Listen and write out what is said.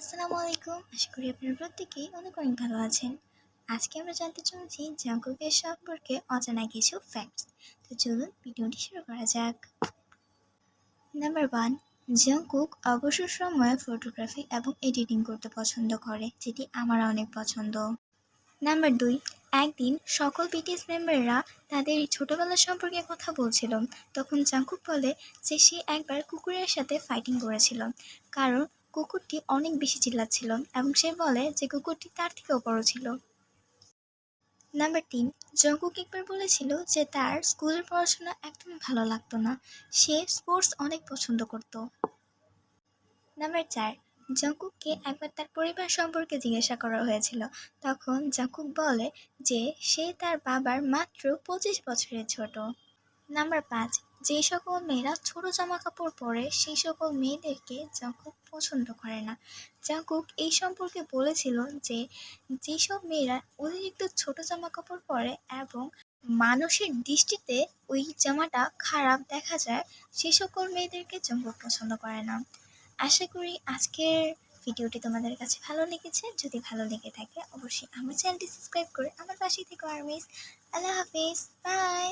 আসসালামু আলাইকুম। আশা করি আপনারা প্রত্যেকেই অনেক অনেক ভালো আছেন। আজকে আমরা জানতে চলেছি জাঙ্কুকের সম্পর্কে অজানা কিছু ফ্যাক্টস তো চলুন ভিডিওটি শুরু করা যাক। নাম্বার ওয়ান জাঙ্কুক অবসর সময়ে ফটোগ্রাফি এবং এডিটিং করতে পছন্দ করে, যেটি আমার অনেক পছন্দ। নাম্বার দুই, একদিন সকল বিটিএস মেম্বাররা তাদের ছোটবেলার সম্পর্কে কথা বলছিল। তখন জাঙ্কুক বলে যে সে একবার কুকুরের সাথে ফাইটিং করেছিল। কারণ কুকুরটি অনেক বেশি চিল্লাচ্ছিল এবং সে বলে যে কুকুরটি তার থেকেও বড় ছিল। নাম্বার তিন জঙ্কুক একবার বলেছিল যে তার স্কুলের পড়াশোনা একদম ভালো লাগতো না। সে স্পোর্টস অনেক পছন্দ করত। নাম্বার চার জঙ্কুককে একবার তার পরিবার সম্পর্কে জিজ্ঞাসা করা হয়েছিল। তখন জঙ্কুক বলে যে সে তার বাবার মাত্র পঁচিশ বছরের ছোট। নাম্বার পাঁচ, যে সকল মেয়েরা ছোট জামা কাপড় পরে সেই সকল মেয়েদেরকে জাঙ্কুক পছন্দ করে না। জাঙ্কুক এই সম্পর্কে বলেছিল যে, যেসব মেয়েরা অতিরিক্ত ছোট জামা কাপড় পরে এবং মানুষের দৃষ্টিতে ওই জামাটা খারাপ দেখা যায়, সে সকল মেয়েদেরকে জাঙ্কুক পছন্দ করে না। আশা করি আজকের ভিডিওটি তোমাদের কাছে ভালো লেগেছে। যদি ভালো লেগে থাকে, অবশ্যই আমার চ্যানেলটি সাবস্ক্রাইব করে আমার পাশেই থেকে আর মিস আল্লাহ হাফিজ। বাই।